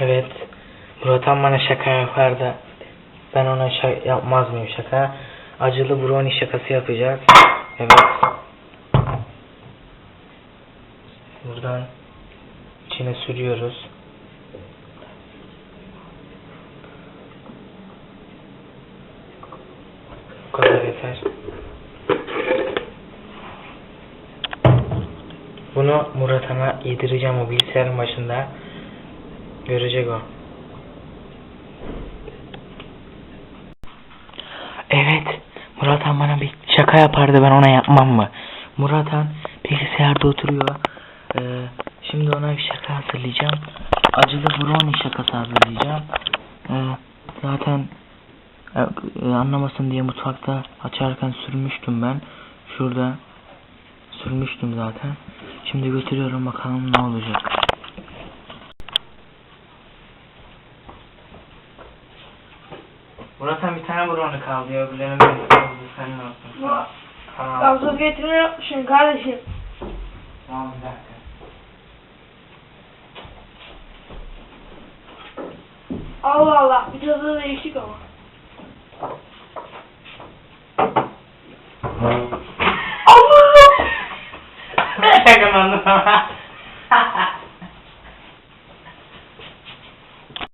Evet. Murat Han bana şaka yapardı. Ben ona şaka yapmaz mıyım şaka? Acılı brownie şakası yapacağız. Evet. Buradan içine sürüyoruz. Bu kadar yeter. Bunu Murat Han'a yedireceğim o bilgisayarın başında. Görecek o. Evet. Murat Han bana bir şaka yapardı ben ona yapmam mı? Murat Han bilgisayarda oturuyor. Ee, şimdi ona bir şaka hazırlayacağım. Acılı brownie şakası hazırlayacağım. Ee, zaten e, e, anlamasın diye mutfakta açarken sürmüştüm ben. Şurada sürmüştüm zaten. Şimdi götürüyorum bakalım ne olacak. Murat Han bir tane brownie kaldı ya. Öbürlerinin benim kaldı. Senin olsun. Tamam. Gazoz getirme yapmışsın kardeşim. Tamam bir dakika. Allah Allah. Bir tadı değişik ama. Allah! Yakalandım ama.